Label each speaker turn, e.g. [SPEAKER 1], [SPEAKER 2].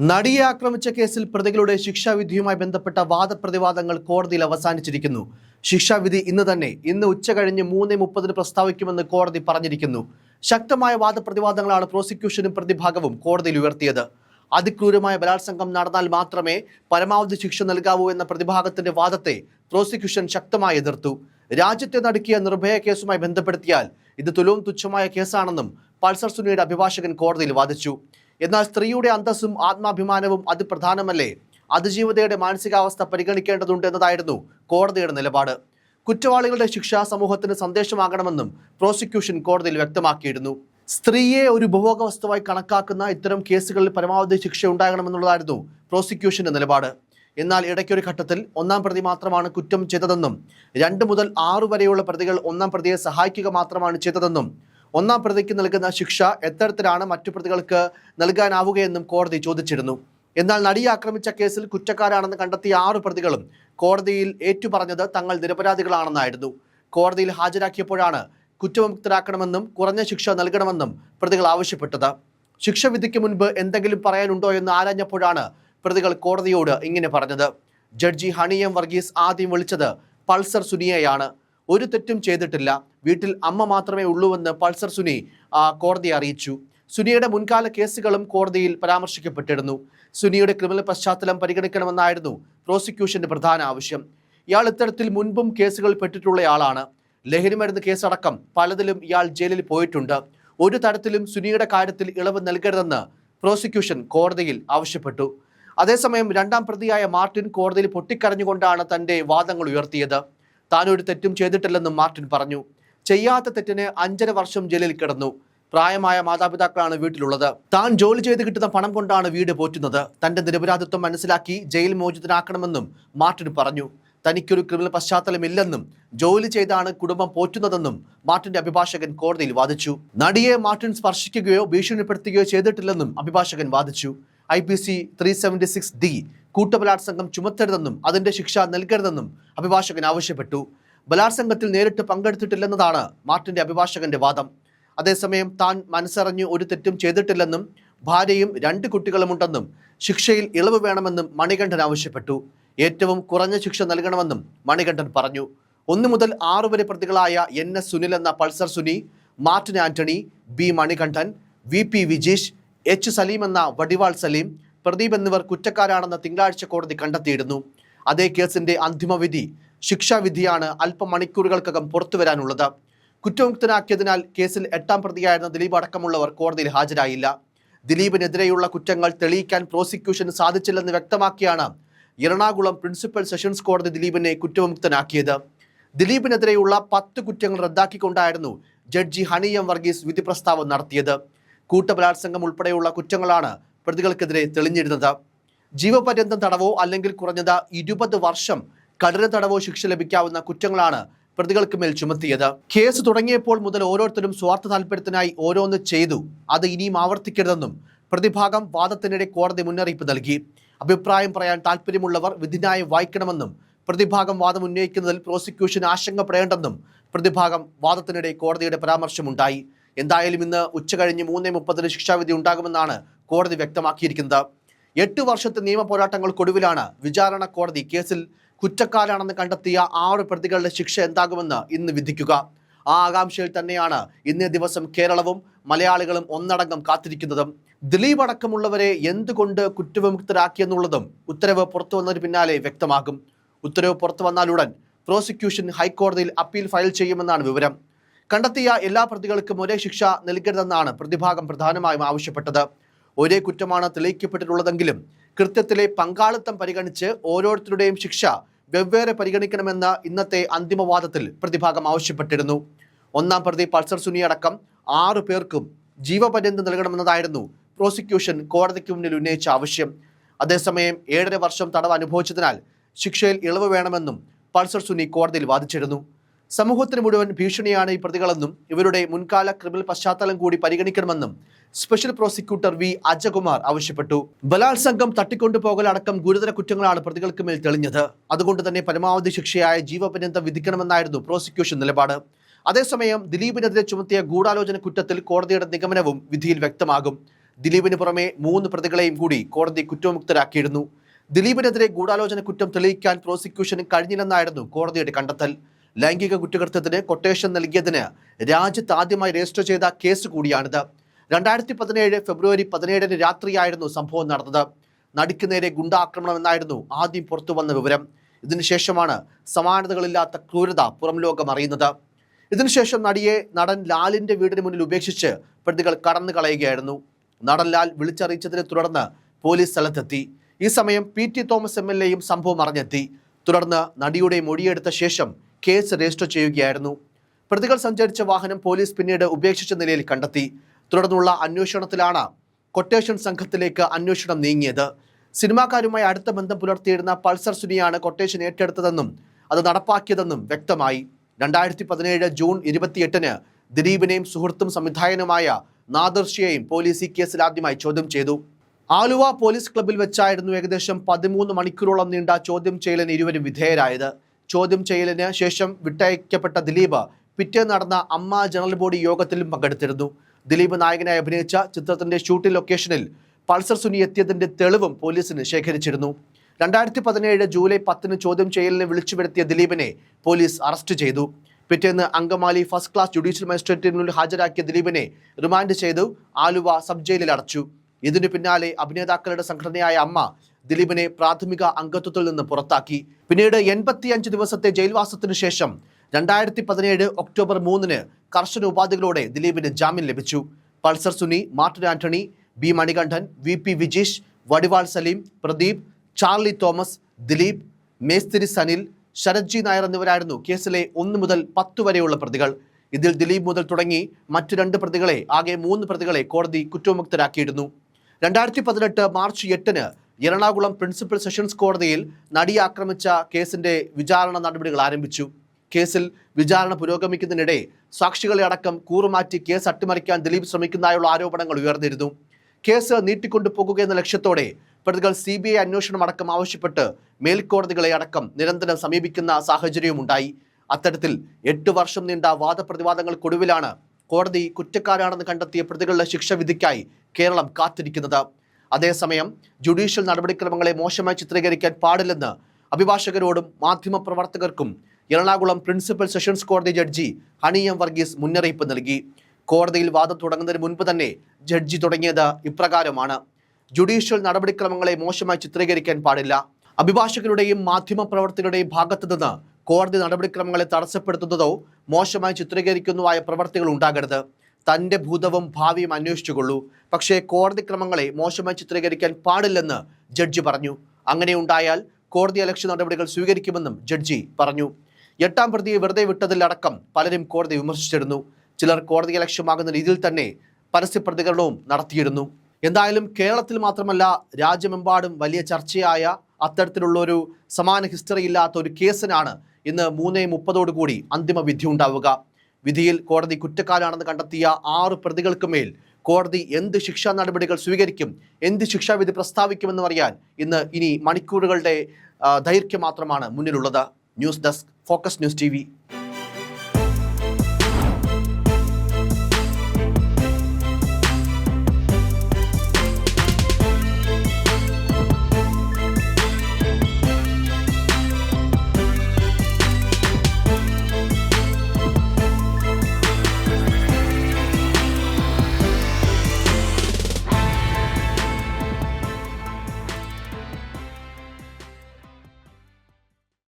[SPEAKER 1] നടിയെ ആക്രമിച്ച കേസിൽ പ്രതികളുടെ ശിക്ഷാവിധിയുമായി ബന്ധപ്പെട്ട വാദപ്രതിവാദങ്ങൾ കോടതിയിൽ അവസാനിച്ചിരിക്കുന്നു. ശിക്ഷാവിധി ഇന്ന് തന്നെ. ഇന്ന് ഉച്ച കഴിഞ്ഞ് മൂന്ന് മുപ്പതിന് പ്രസ്താവിക്കുമെന്ന് കോടതി പറഞ്ഞിരിക്കുന്നു. ശക്തമായ വാദപ്രതിവാദങ്ങളാണ് പ്രോസിക്യൂഷനും പ്രതിഭാഗവും കോടതിയിൽ ഉയർത്തിയത്. അതിക്രൂരമായ ബലാത്സംഗം നടന്നാൽ മാത്രമേ പരമാവധി ശിക്ഷ നൽകാവൂ എന്ന പ്രതിഭാഗത്തിന്റെ വാദത്തെ പ്രോസിക്യൂഷൻ ശക്തമായി എതിർത്തു. രാജ്യത്തെ നടുക്കിയ നിർഭയ കേസുമായി ബന്ധപ്പെടുത്തിയാൽ ഇത് തുലവും തുച്ഛമായ കേസാണെന്നും പൾസർ സുനിയുടെ അഭിഭാഷകൻ കോടതിയിൽ വാദിച്ചു. എന്നാൽ സ്ത്രീയുടെ അന്തസ്സും ആത്മാഭിമാനവും അതിപ്രധാനമല്ലേ അതിജീവിതയുടെ മാനസികാവസ്ഥ പരിഗണിക്കേണ്ടതുണ്ട് എന്നതായിരുന്നു കോടതിയുടെ നിലപാട്. കുറ്റവാളികളുടെ ശിക്ഷ സമൂഹത്തിന് സന്ദേശമാകണമെന്നും പ്രോസിക്യൂഷൻ കോടതിയിൽ വ്യക്തമാക്കിയിരുന്നു. സ്ത്രീയെ ഒരു ഉപഭോഗ വസ്തുവായി കണക്കാക്കുന്ന ഇത്തരം കേസുകളിൽ പരമാവധി ശിക്ഷ ഉണ്ടാകണമെന്നുള്ളതായിരുന്നു പ്രോസിക്യൂഷന്റെ നിലപാട്. എന്നാൽ ഇടയ്ക്കൊരു ഘട്ടത്തിൽ ഒന്നാം പ്രതി മാത്രമാണ് കുറ്റം ചെയ്തതെന്നും രണ്ട് മുതൽ ആറു വരെയുള്ള പ്രതികൾ ഒന്നാം പ്രതിയെ സഹായിക്കുക മാത്രമാണ് ചെയ്തതെന്നും ഒന്നാം പ്രതിക്ക് നൽകുന്ന ശിക്ഷ എത്തരത്തിലാണ് മറ്റു പ്രതികൾക്ക് നൽകാനാവുകയെന്നും കോടതി ചോദിച്ചിരുന്നു. എന്നാൽ നടിയെ ആക്രമിച്ച കേസിൽ കുറ്റക്കാരാണെന്ന് കണ്ടെത്തിയ ആറ് പ്രതികളും കോടതിയിൽ ഏറ്റുപറഞ്ഞത് തങ്ങൾ നിരപരാധികളാണെന്നായിരുന്നു. കോടതിയിൽ ഹാജരാക്കിയപ്പോഴാണ് കുറ്റവിമുക്തരാക്കണമെന്നും കുറഞ്ഞ ശിക്ഷ നൽകണമെന്നും പ്രതികൾ ആവശ്യപ്പെട്ടത്. ശിക്ഷ വിധിക്ക് മുൻപ് എന്തെങ്കിലും പറയാനുണ്ടോ എന്ന് ആരാഞ്ഞപ്പോഴാണ് പ്രതികൾ കോടതിയോട് ഇങ്ങനെ പറഞ്ഞത്. ജഡ്ജി ഹണിയം വർഗീസ് ആദ്യം വിളിച്ചത് പൾസർ സുനിയെയാണ്. ഒരു തെറ്റും ചെയ്തിട്ടില്ല. വീട്ടിൽ അമ്മ മാത്രമേ ഉള്ളൂവെന്ന് പൾസർ സുനി കോടതിയെ അറിയിച്ചു. സുനിയുടെ മുൻകാല കേസുകളും കോടതിയിൽ പരാമർശിക്കപ്പെട്ടിരുന്നു. സുനിയുടെ ക്രിമിനൽ പശ്ചാത്തലം പരിഗണിക്കണമെന്നായിരുന്നു പ്രോസിക്യൂഷന്റെ പ്രധാന ആവശ്യം. ഇയാൾ ഇത്തരത്തിൽ മുൻപും കേസുകൾ പെട്ടിട്ടുള്ളയാളാണ്. ലഹരിമരുന്ന് കേസടക്കം പലതിലും ഇയാൾ ജയിലിൽ പോയിട്ടുണ്ട്. ഒരു തരത്തിലും സുനിയുടെ കാര്യത്തിൽ ഇളവ് നൽകരുതെന്ന് പ്രോസിക്യൂഷൻ കോടതിയിൽ ആവശ്യപ്പെട്ടു. അതേസമയം രണ്ടാം പ്രതിയായ മാർട്ടിൻ കോടതിയിൽ പൊട്ടിക്കരഞ്ഞുകൊണ്ടാണ് തന്റെ വാദങ്ങൾ ഉയർത്തിയത്. താൻ ഒരു തെറ്റും ചെയ്തിട്ടില്ലെന്നും മാർട്ടിൻ പറഞ്ഞു. ചെയ്യാത്ത തെറ്റിന് അഞ്ചര വർഷം ജയിലിൽ കിടന്നു. പ്രായമായ മാതാപിതാക്കളാണ് വീട്ടിലുള്ളത്. താൻ ജോലി ചെയ്ത് കിട്ടുന്ന പണം കൊണ്ടാണ് വീട് പോറ്റുന്നത്. തന്റെ നിരപരാധിത്വം മനസ്സിലാക്കി ജയിൽ മോചിതനാക്കണമെന്നും മാർട്ടിൻ പറഞ്ഞു. തനിക്കൊരു ക്രിമിനൽ പശ്ചാത്തലമില്ലെന്നും ജോലി ചെയ്താണ് കുടുംബം പോറ്റുന്നതെന്നും മാർട്ടിന്റെ അഭിഭാഷകൻ കോടതിയിൽ വാദിച്ചു. നടിയെ മാർട്ടിൻ സ്പർശിക്കുകയോ ഭീഷണിപ്പെടുത്തുകയോ ചെയ്തിട്ടില്ലെന്നും അഭിഭാഷകൻ വാദിച്ചു. I P C three seventy six D കൂട്ടബലാത്സംഗം ചുമത്തരുതെന്നും അതിന്റെ ശിക്ഷ നൽകരുതെന്നും അഭിഭാഷകൻ ആവശ്യപ്പെട്ടു. ബലാത്സംഗത്തിൽ നേരിട്ട് പങ്കെടുത്തിട്ടില്ലെന്നതാണ് മാർട്ടിന്റെ അഭിഭാഷകന്റെ വാദം. അതേസമയം താൻ മനസ്സറിഞ്ഞ് ഒരു തെറ്റും ചെയ്തിട്ടില്ലെന്നും ഭാര്യയും രണ്ട് കുട്ടികളുമുണ്ടെന്നും ശിക്ഷയിൽ ഇളവ് വേണമെന്നും മണികണ്ഠൻ ആവശ്യപ്പെട്ടു. ഏറ്റവും കുറഞ്ഞ ശിക്ഷ നൽകണമെന്നും മണികണ്ഠൻ പറഞ്ഞു. ഒന്നു മുതൽ ആറു വരെ പ്രതികളായ എൻ എസ് സുനിൽ എന്ന Pulsar Suni Martin Antony B Manikandan V P Vijeesh H Saleem എന്ന വടിവാൾ സലീം പ്രദീപ് എന്നിവർ കുറ്റക്കാരാണെന്ന് തിങ്കളാഴ്ച കോടതി കണ്ടെത്തിയിരുന്നു. അതേ കേസിന്റെ അന്തിമവിധി ശിക്ഷാവിധിയാണ് അല്പമണിക്കൂറുകൾക്കകം പുറത്തുവരാനുള്ളത്. കുറ്റമുക്തനാക്കിയതിനാൽ കേസിൽ എട്ടാം പ്രതിയായിരുന്ന ദിലീപ് അടക്കമുള്ളവർ കോടതിയിൽ ഹാജരായില്ല. ദിലീപിനെതിരെയുള്ള കുറ്റങ്ങൾ തെളിയിക്കാൻ പ്രോസിക്യൂഷന് സാധിച്ചില്ലെന്ന് വ്യക്തമാക്കിയാണ് എറണാകുളം പ്രിൻസിപ്പൽ സെഷൻസ് കോടതി ദിലീപിനെ കുറ്റവിമുക്തനാക്കിയത്. ദിലീപിനെതിരെയുള്ള പത്ത് കുറ്റങ്ങൾ റദ്ദാക്കിക്കൊണ്ടായിരുന്നു ജഡ്ജി ഹണിയം വർഗീസ് വിധി പ്രസ്താവം നടത്തിയത്. കൂട്ടബലാത്സംഗം ഉൾപ്പെടെയുള്ള കുറ്റങ്ങളാണ് പ്രതികൾക്കെതിരെ തെളിഞ്ഞിരുന്നത്. ജീവപര്യന്തം തടവോ അല്ലെങ്കിൽ കുറഞ്ഞത് ഇരുപത് വർഷം കഠിന തടവോ ശിക്ഷ ലഭിക്കാവുന്ന കുറ്റങ്ങളാണ് പ്രതികൾക്ക് മേൽ ചുമത്തിയത്. കേസ് തുടങ്ങിയപ്പോൾ മുതൽ ഓരോരുത്തരും സ്വാർത്ഥ താല്പര്യത്തിനായി ഓരോന്ന് ചെയ്തു. അത് ഇനിയും ആവർത്തിക്കരുതെന്നും പ്രതിഭാഗം വാദത്തിനിടെ കോടതി മുന്നറിയിപ്പ് നൽകി. അഭിപ്രായം പറയാൻ താല്പര്യമുള്ളവർ വിധിന്യായം വായിക്കണമെന്നും പ്രതിഭാഗം വാദം ഉന്നയിക്കുന്നതിൽ പ്രോസിക്യൂഷൻ ആശങ്കപ്പെടേണ്ടെന്നും പ്രതിഭാഗം വാദത്തിനിടെ കോടതിയുടെ പരാമർശമുണ്ടായി. എന്തായാലും ഇന്ന് ഉച്ചകഴിഞ്ഞ് മൂന്നേ മുപ്പതിന് ശിക്ഷാവിധി ഉണ്ടാകുമെന്നാണ് കോടതി വ്യക്തമാക്കിയിരിക്കുന്നത്. എട്ട് വർഷത്തെ നിയമ പോരാട്ടങ്ങൾക്കൊടുവിലാണ് വിചാരണ കോടതി കേസിൽ കുറ്റക്കാരാണെന്ന് കണ്ടെത്തിയ ആറ് പ്രതികളുടെ ശിക്ഷ എന്താകുമെന്ന് ഇന്ന് വിധിക്കുക. ആ ആകാംക്ഷയിൽ തന്നെയാണ് ഇന്നേ ദിവസം കേരളവും മലയാളികളും ഒന്നടങ്കം കാത്തിരിക്കുന്നതും. ദിലീപ് അടക്കമുള്ളവരെ എന്തുകൊണ്ട് കുറ്റവിമുക്തരാക്കിയെന്നുള്ളതും ഉത്തരവ് പുറത്തു വന്നതിന് പിന്നാലെ വ്യക്തമാകും. ഉത്തരവ് പുറത്തു വന്നാലുടൻ പ്രോസിക്യൂഷൻ ഹൈക്കോടതിയിൽ അപ്പീൽ ഫയൽ ചെയ്യുമെന്നാണ് വിവരം. കണ്ടെത്തിയ എല്ലാ പ്രതികൾക്കും ഒരേ ശിക്ഷ നൽകരുതെന്നാണ് പ്രതിഭാഗം പ്രധാനമായും ആവശ്യപ്പെട്ടത്. ഒരേ കുറ്റമാണ് തെളിയിക്കപ്പെട്ടിട്ടുള്ളതെങ്കിലും കൃത്യത്തിലെ പങ്കാളിത്തം പരിഗണിച്ച് ഓരോരുത്തരുടെയും ശിക്ഷ വെവ്വേറെ പരിഗണിക്കണമെന്ന ഇന്നത്തെ അന്തിമവാദത്തിൽ പ്രതിഭാഗം ആവശ്യപ്പെട്ടിരുന്നു. ഒന്നാം പ്രതി പൾസർ സുനി അടക്കം ആറു പേർക്കും ജീവപര്യന്തം നൽകണമെന്നതായിരുന്നു പ്രോസിക്യൂഷൻ കോടതിക്ക് മുന്നിൽ ഉന്നയിച്ച ആവശ്യം. അതേസമയം ഏഴര വർഷം തടവ് അനുഭവിച്ചതിനാൽ ശിക്ഷയിൽ ഇളവ് വേണമെന്നും പൾസർ സുനി കോടതിയിൽ വാദിച്ചിരുന്നു. സമൂഹത്തിന് മുഴുവൻ ഭീഷണിയാണ് ഈ പ്രതികളെന്നും ഇവരുടെ മുൻകാല ക്രിമിനൽ പശ്ചാത്തലം കൂടി പരിഗണിക്കണമെന്നും സ്പെഷ്യൽ പ്രോസിക്യൂട്ടർ വി അജകുമാർ ആവശ്യപ്പെട്ടു. ബലാത്സംഗം തട്ടിക്കൊണ്ടുപോകലടക്കം ഗുരുതര കുറ്റങ്ങളാണ് പ്രതികൾക്ക് മേൽ തെളിഞ്ഞത്. അതുകൊണ്ട് തന്നെ പരമാവധി ശിക്ഷയായ ജീവപര്യന്തം വിധിക്കണമെന്നായിരുന്നു പ്രോസിക്യൂഷൻ നിലപാട്. അതേസമയം ദിലീപിനെതിരെ ചുമത്തിയ ഗൂഢാലോചന കുറ്റത്തിൽ കോടതിയുടെ നിഗമനവും വിധിയിൽ വ്യക്തമാകും. ദിലീപിന് പുറമെ മൂന്ന് പ്രതികളെയും കൂടി കോടതി കുറ്റമുക്തരാക്കിയിരുന്നു ദിലീപിനെതിരെ ഗൂഢാലോചന കുറ്റം തെളിയിക്കാൻ പ്രോസിക്യൂഷന് കഴിഞ്ഞില്ലെന്നായിരുന്നു കോടതിയുടെ കണ്ടെത്തൽ. ലൈംഗിക കുറ്റകൃത്യത്തിന് കൊട്ടേഷൻ നൽകിയതിന് രാജ്യത്ത് ആദ്യമായി രജിസ്റ്റർ ചെയ്ത കേസ് കൂടിയാണിത്. രണ്ടായിരത്തി പതിനേഴ് ഫെബ്രുവരി പതിനേഴിന് രാത്രിയായിരുന്നു സംഭവം നടന്നത്. നടിക്ക് നേരെ ഗുണ്ടാക്രമണം എന്നായിരുന്നു ആദ്യം പുറത്തു വന്ന വിവരം. ഇതിനുശേഷമാണ് സമാനതകളില്ലാത്ത ക്രൂരത പുറം ലോകം അറിയുന്നത്. ഇതിനുശേഷം നടിയെ നടൻ ലാലിന്റെ വീടിന് മുന്നിൽ ഉപേക്ഷിച്ച് പ്രതികൾ കടന്നു കളയുകയായിരുന്നു. നടൻ ലാൽ വിളിച്ചറിയിച്ചതിനെ തുടർന്ന് പോലീസ് സ്ഥലത്തെത്തി. ഈ സമയം P T Thomas M L എയും സംഭവം അറിഞ്ഞെത്തി. തുടർന്ന് നടിയുടെ മൊഴിയെടുത്ത ശേഷം കേസ് രജിസ്റ്റർ ചെയ്യുകയായിരുന്നു. പ്രതികൾ സഞ്ചരിച്ച വാഹനം പോലീസ് പിന്നീട് ഉപേക്ഷിച്ച നിലയിൽ കണ്ടെത്തി. തുടർന്നുള്ള അന്വേഷണത്തിലാണ് കൊട്ടേഷൻ സംഘത്തിലേക്ക് അന്വേഷണം നീങ്ങിയത്. സിനിമാക്കാരുമായി അടുത്ത ബന്ധം പുലർത്തിയിരുന്ന പൾസർ സുനിയാണ് കൊട്ടേഷൻ ഏറ്റെടുത്തതെന്നും അത് നടപ്പാക്കിയതെന്നും വ്യക്തമായി. രണ്ടായിരത്തി പതിനേഴ് ജൂൺ ഇരുപത്തിയെട്ടിന് ദിലീപിനെയും സുഹൃത്തും സംവിധായകനുമായ നാദർഷിയെയും പോലീസ് ഈ കേസിൽ ആദ്യമായി ചോദ്യം ചെയ്തു. ആലുവ പോലീസ് ക്ലബ്ബിൽ വെച്ചായിരുന്നു ഏകദേശം പതിമൂന്ന് മണിക്കൂറോളം നീണ്ട ചോദ്യം ചെയ്യലിന് ഇരുവരും വിധേയരായത്. ചോദ്യം ചെയ്യലിന് ശേഷം വിട്ടയക്കപ്പെട്ട ദിലീപ് പിറ്റേ നടന്ന അമ്മ ജനറൽ ബോഡി യോഗത്തിലും പങ്കെടുത്തിരുന്നു. ദിലീപ് നായകനായി അഭിനയിച്ച ചിത്രത്തിന്റെ ഷൂട്ടിംഗ് ലൊക്കേഷനിൽ പൾസർ സുനി എത്തിയതിന്റെ തെളിവും പോലീസിന് ശേഖരിച്ചിരുന്നു. രണ്ടായിരത്തി പതിനേഴ് ജൂലൈ പത്തിന് ചോദ്യം ചെയ്യലിന് വിളിച്ചു വരുത്തിയ ദിലീപിനെ പോലീസ് അറസ്റ്റ് ചെയ്തു. പിറ്റേന്ന് അങ്കമാലി ഫസ്റ്റ് ക്ലാസ് ജുഡീഷ്യൽ മജിസ്ട്രേറ്റിന് ഹാജരാക്കിയ ദിലീപിനെ റിമാൻഡ് ചെയ്തു. ആലുവ സബ് ജയിലിൽ അടച്ചു. ഇതിനു പിന്നാലെ അഭിനേതാക്കളുടെ സംഘടനയായ അമ്മ ദിലീപിനെ പ്രാഥമിക അംഗത്വത്തിൽ നിന്ന് പുറത്താക്കി. പിന്നീട് എൺപത്തിയഞ്ച് ദിവസത്തെ ജയിൽവാസത്തിനു ശേഷം രണ്ടായിരത്തി പതിനേഴ് ഒക്ടോബർ മൂന്നിന് കർശന ഉപാധികളോടെ ദിലീപിന് ജാമ്യം ലഭിച്ചു. Pulsar Suni Martin Antony B Manikandan V P Vijeesh Vadival Saleem Pradeep Charlie Thomas Dileep Mesthiri Sanil Sarath G Nair എന്നിവരായിരുന്നു കേസിലെ ഒന്ന് മുതൽ പത്ത് വരെയുള്ള പ്രതികൾ. ഇതിൽ ദിലീപ് മുതൽ തുടങ്ങി മറ്റു രണ്ട് പ്രതികളെ ആകെ മൂന്ന് പ്രതികളെ കോടതി കുറ്റമുക്തരാക്കിയിരുന്നു രണ്ടായിരത്തി പതിനെട്ട് മാർച്ച് എട്ടിന് എറണാകുളം പ്രിൻസിപ്പൽ സെഷൻസ് കോടതിയിൽ നടി ആക്രമിച്ച കേസിന്റെ വിചാരണ നടപടികൾ ആരംഭിച്ചു. കേസിൽ വിചാരണ പുരോഗമിക്കുന്നതിനിടെ സാക്ഷികളെ അടക്കം കൂറുമാറ്റി കേസ് അട്ടിമറിക്കാൻ ദിലീപ് ശ്രമിക്കുന്നതായുള്ള ആരോപണങ്ങൾ ഉയർന്നിരുന്നു. കേസ് നീട്ടിക്കൊണ്ടു പോകുക എന്ന ലക്ഷ്യത്തോടെ പ്രതികൾ സി ബി ഐ അന്വേഷണം അടക്കം ആവശ്യപ്പെട്ട് മേൽക്കോടതികളെ അടക്കം നിരന്തരം സമീപിക്കുന്ന സാഹചര്യവുമുണ്ടായി അത്തരത്തിൽ എട്ട് വർഷം നീണ്ട വാദപ്രതിവാദങ്ങൾക്കൊടുവിലാണ് കോടതി കുറ്റക്കാരാണെന്ന് കണ്ടെത്തിയ പ്രതികളുടെ ശിക്ഷ വിധിക്കായി കേരളം കാത്തിരിക്കുന്നത്. അതേസമയം ജുഡീഷ്യൽ നടപടിക്രമങ്ങളെ മോശമായി ചിത്രീകരിക്കാൻ പാടില്ലെന്ന് അഭിഭാഷകരോടും മാധ്യമപ്രവർത്തകർക്കും എറണാകുളം പ്രിൻസിപ്പൽ സെഷൻസ് കോടതി ജഡ്ജി ഹണി എം വർഗീസ് മുന്നറിയിപ്പ് നൽകി. കോടതിയിൽ വാദം തുടങ്ങുന്നതിന് മുൻപ് തന്നെ ജഡ്ജി തുടങ്ങിയത് ഇപ്രകാരമാണ്. ജുഡീഷ്യൽ നടപടിക്രമങ്ങളെ മോശമായി ചിത്രീകരിക്കാൻ പാടില്ല. അഭിഭാഷകരുടെയും മാധ്യമപ്രവർത്തകരുടെയും ഭാഗത്തു നിന്ന് കോടതി നടപടിക്രമങ്ങളെ തടസ്സപ്പെടുത്തുന്നതോ മോശമായി ചിത്രീകരിക്കുന്നതോ ആയ പ്രവർത്തികൾ ഉണ്ടാകരുത്. തന്റെ ഭൂതവും ഭാവിയും അന്വേഷിച്ചുകൊള്ളൂ. പക്ഷേ കോടതി ക്രമങ്ങളെ മോശമായി ചിത്രീകരിക്കാൻ പാടില്ലെന്ന് ജഡ്ജി പറഞ്ഞു. അങ്ങനെ ഉണ്ടായാൽ കോടതി അലക്ഷ്യ നടപടികൾ സ്വീകരിക്കുമെന്നും ജഡ്ജി പറഞ്ഞു. എട്ടാം പ്രതിയെ വെറുതെ വിട്ടതിലടക്കം പലരും കോടതി വിമർശിച്ചിരുന്നു. ചിലർ കോടതി അലക്ഷ്യമാകുന്ന രീതിയിൽ തന്നെ പരസ്യ പ്രതികരണവും നടത്തിയിരുന്നു. എന്തായാലും കേരളത്തിൽ മാത്രമല്ല രാജ്യമെമ്പാടും വലിയ ചർച്ചയായ അത്തരത്തിലുള്ള ഒരു സമാന ഹിസ്റ്ററി ഇല്ലാത്ത ഒരു കേസിനാണ് ഇന്ന് മൂന്നേ മുപ്പതോടുകൂടി അന്തിമ വിധി ഉണ്ടാവുക. വിധിയിൽ കോടതി കുറ്റക്കാരാണെന്ന് കണ്ടെത്തിയ ആറ് പ്രതികൾക്ക് മേൽ കോടതി എന്ത് ശിക്ഷാ നടപടികൾ സ്വീകരിക്കും എന്ത് ശിക്ഷാവിധി പ്രസ്താവിക്കുമെന്ന് അറിയാൻ ഇന്ന് ഇനി മണിക്കൂറുകളുടെ ദൈർഘ്യം മാത്രമാണ് മുന്നിലുള്ളത്. News desk focus news T